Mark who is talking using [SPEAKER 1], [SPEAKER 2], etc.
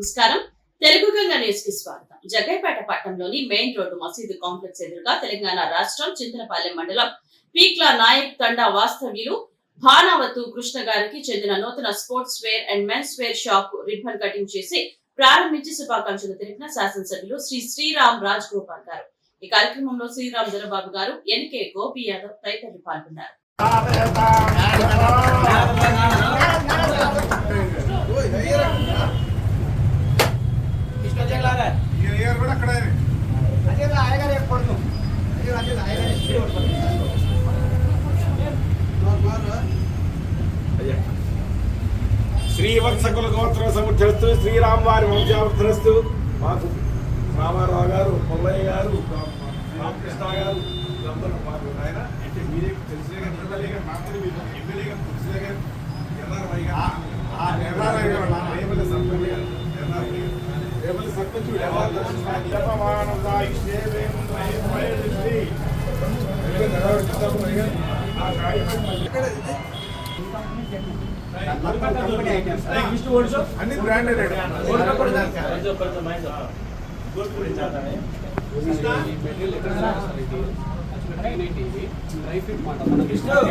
[SPEAKER 1] నమస్కారం. తెలుగు గంగా న్యూస్కి స్వాగతం. జగ్గైపేట పట్టణంలోని మెయిన్ రోడ్డు మసీదు కాంప్లెక్స్ ఎదురుగా తెలంగాణ రాష్ట్రం చింతలపల్లె మండలం పీక్ల నాయక్ తండా వాస్తవ్యులు భానావతు కృష్ణ గారికి చెందిన నూతన sportswear and men's wear shop ribbon cutting చేసి ప్రారంభించి శుభాకాంక్షలు తెలిపిన శాసనసభ్యులు శ్రీ శ్రీరామ్ రాజ్ గోపాల్ గారు. ఈ కార్యక్రమంలో శ్రీరామ్ దొరబాబు గారు ఎన్కే గోపి యాదవ్ తదితరులు పాల్గొన్నారు.
[SPEAKER 2] శ్రీవత్సకుల గోత్ర సముద్రస్తు శ్రీరామ్ వారి వంశావర్ధనస్తు మాకు రామారావు గారు పుల్లయ్య గారు రామకృష్ణ గారు వీళ్ళందరూ మాకు ఆయన అంటే మీరే తెలిసే గారు ఎమ్మెల్యే గారు మాకు తెలిసే గారు ఎన్ఆర్ఐ గారు ఎన్ఆర్ఐ గారు రేపల్లి సర్పంచ్ గారు ఎన్ఆర్ఐ రేపల్లి సర్పంచ్ అన్ని బ్రాండెడ్
[SPEAKER 3] డ్రై ఫిట్ మాట మనకి